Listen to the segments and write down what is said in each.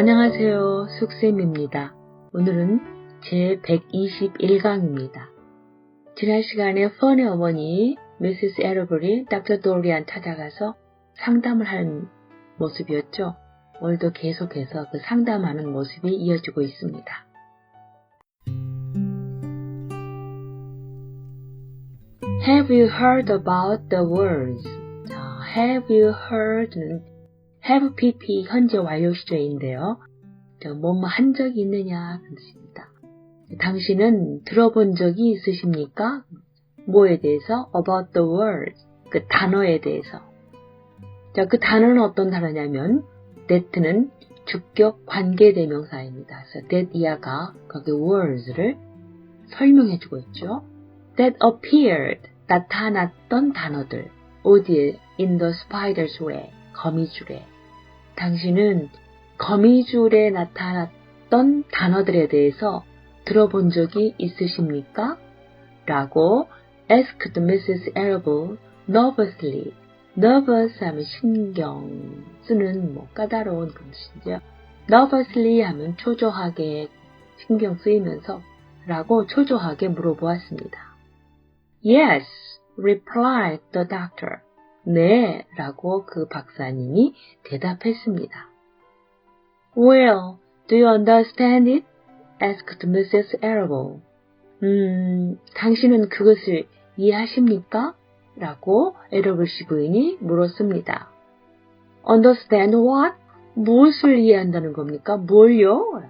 안녕하세요. 숙쌤입니다. 오늘은 제 121강입니다. 지난 시간에 펀의 어머니 미세스 에러블이 닥터 도리안 찾아가서 상담을 하는 모습이었죠. 오늘도 계속해서 그 상담하는 모습이 이어지고 있습니다. Have you heard about the words? 자, have you heard는 have pp 현재 완료 시제인데요. 뭐뭐 한 적이 있느냐 그런 뜻입니다. 당신은 들어본 적이 있으십니까? 뭐에 대해서? about the words 그 단어에 대해서. 자, 그 단어는 어떤 단어냐면 that는 주격 관계 대명사입니다. 그래서 that 이하가 거기 words를 설명해주고 있죠. that appeared 나타났던 단어들 어디에 in the spider's way 거미줄에 당신은 거미줄에 나타났던 단어들에 대해서 들어본 적이 있으십니까? 라고 asked Mrs. Arable nervously. nervous 하면 신경 쓰는 뭐 까다로운 뜻이죠. nervously 하면 초조하게 신경 쓰이면서 라고 초조하게 물어보았습니다. Yes, replied the doctor. 네, 라고 그 박사님이 대답했습니다. Well, do you understand it? asked Mrs. Arable. 음, 당신은 그것을 이해하십니까? 라고 에러블 씨 부인이 물었습니다. Understand what? 무엇을 이해한다는 겁니까? 뭘요?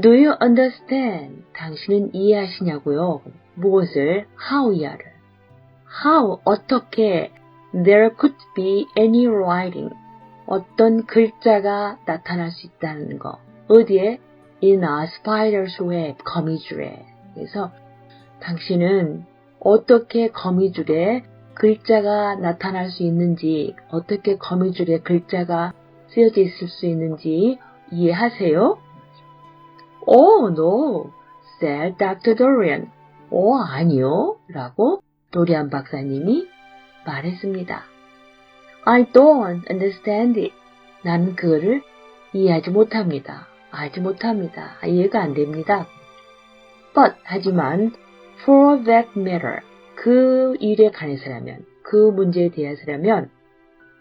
Do you understand? 당신은 이해하시냐고요? 무엇을? How 이하를. How, 어떻게, there could be any writing. 어떤 글자가 나타날 수 있다는 거. 어디에? In a spider's web, 거미줄에. 그래서 당신은 어떻게 거미줄에 글자가 나타날 수 있는지, 어떻게 거미줄에 글자가 쓰여져 있을 수 있는지 이해하세요? Oh, no, said Dr. Dorian. 어, 아니요. 라고 도리안 박사님이 말했습니다. I don't understand it. 나는 그거를 이해하지 못합니다. 알지 못합니다. 이해가 안 됩니다. But, 하지만, for that matter, 그 일에 관해서라면, 그 문제에 대해서라면,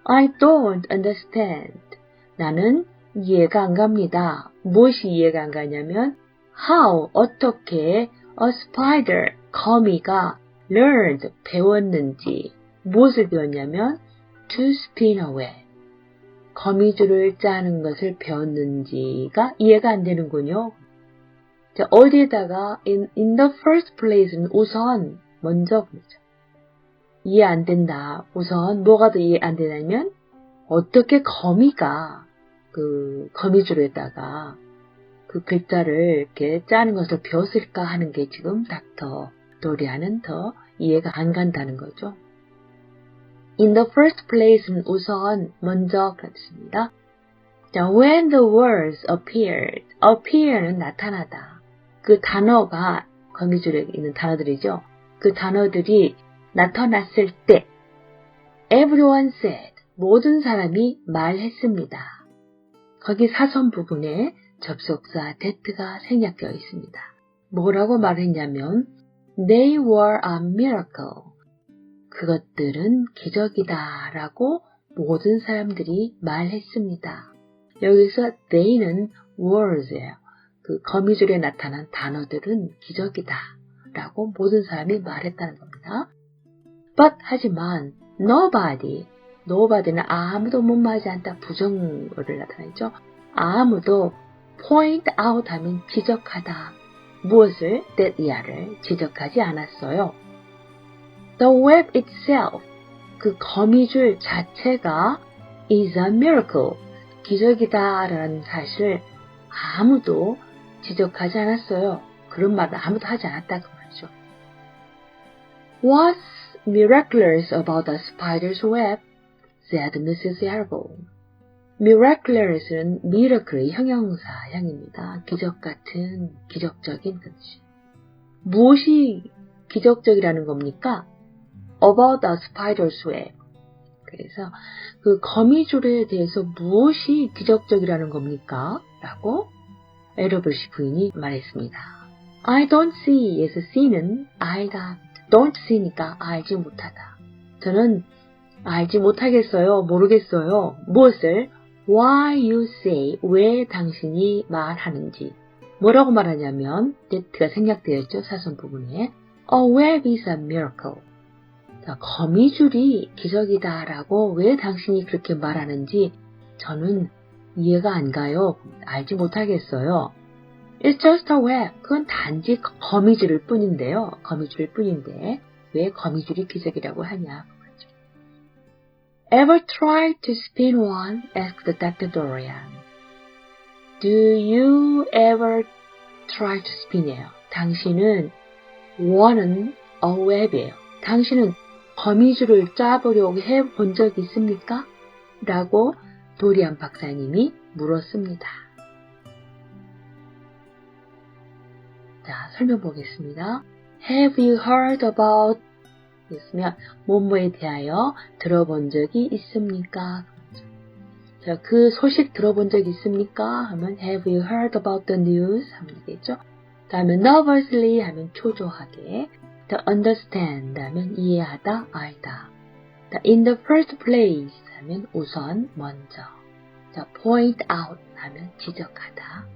I don't understand. 나는 이해가 안 갑니다. 무엇이 이해가 안 가냐면, how, 어떻게, a spider, 거미가 learned, 배웠는지, 무엇을 배웠냐면, to spin away. 거미줄을 짜는 것을 배웠는지가 이해가 안 되는군요. 자, 어디에다가 in, in the first place는 우선 먼저 그러죠. 이해 안 된다. 우선 뭐가 더 이해 안 되냐면 어떻게 거미가 그 거미줄에다가 그 글자를 이렇게 짜는 것을 배웠을까 하는 게 지금 닥터 도리아는 더 이해가 안 간다는 거죠. In the first place는 우선 먼저 그렇습니다. 자, when the words appeared, appear는 나타나다. 그 단어가 거미줄에 있는 단어들이죠. 그 단어들이 나타났을 때 everyone said, 모든 사람이 말했습니다. 거기 사선 부분에 접속사 that가 생략되어 있습니다. 뭐라고 말했냐면 they were a miracle. 그것들은 기적이다 라고 모든 사람들이 말했습니다. 여기서 they는 weres예요. 그 거미줄에 나타난 단어들은 기적이다 라고 모든 사람이 말했다는 겁니다. But 하지만 nobody, nobody는 아무도 못 맞지 않다 부정어를 나타내죠. 아무도 point out 하면 지적하다. 무엇을? that 이하를 지적하지 않았어요. The web itself, 그 거미줄 자체가 is a miracle, 기적이다라는 사실을 아무도 지적하지 않았어요. 그런 말을 아무도 하지 않았다고 말이죠. What's miraculous about the spider's web? said Mrs. Arable. miraculous는 miracle의 형용사형입니다. 기적 같은, 기적적인 그지. 무엇이 기적적이라는 겁니까? About the spider's web. 그래서 그 거미줄에 대해서 무엇이 기적적이라는 겁니까? 라고 에러블시 부인이 말했습니다. I don't see에서 see는 알다, don't see니까 알지 못하다. 저는 알지 못하겠어요, 모르겠어요. 무엇을? Why you say, 왜 당신이 말하는지. 뭐라고 말하냐면, that가 생략되어 있죠, 사선 부분에. A web is a miracle. 자, 거미줄이 기적이다라고 왜 당신이 그렇게 말하는지 저는 이해가 안 가요. 알지 못하겠어요. It's just a web. 그건 단지 거미줄일 뿐인데요. 거미줄일 뿐인데 왜 거미줄이 기적이라고 하냐. Ever tried to spin one? asked Dr. Dorian. Do you ever try to spin이에요. 당신은 one은 a web이에요. 당신은 거미줄을 짜보려고 해 본 적 있습니까? 라고 도리안 박사님이 물었습니다. 자, 설명 보겠습니다. Have you heard about 있으면 뭐뭐에 대하여 들어본 적이 있습니까? 자, 그 소식 들어본 적 있습니까? 하면 Have you heard about the news? 하면 되겠죠. 다음에 nervously 하면 초조하게 to understand 하면 이해하다, 알다. 자, in the first place 하면 우선, 먼저. 자, point out 하면 지적하다.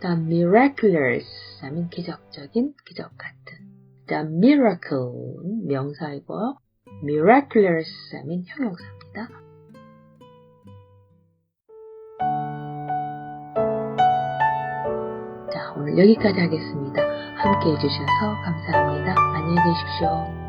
자, miraculous 하면 기적적인, 기적 같은. 자, miracle는 명사이고요. miraculous 하면 형용사입니다. 자, 오늘 여기까지 하겠습니다. 함께 해주셔서 감사합니다. 안녕히 계십시오.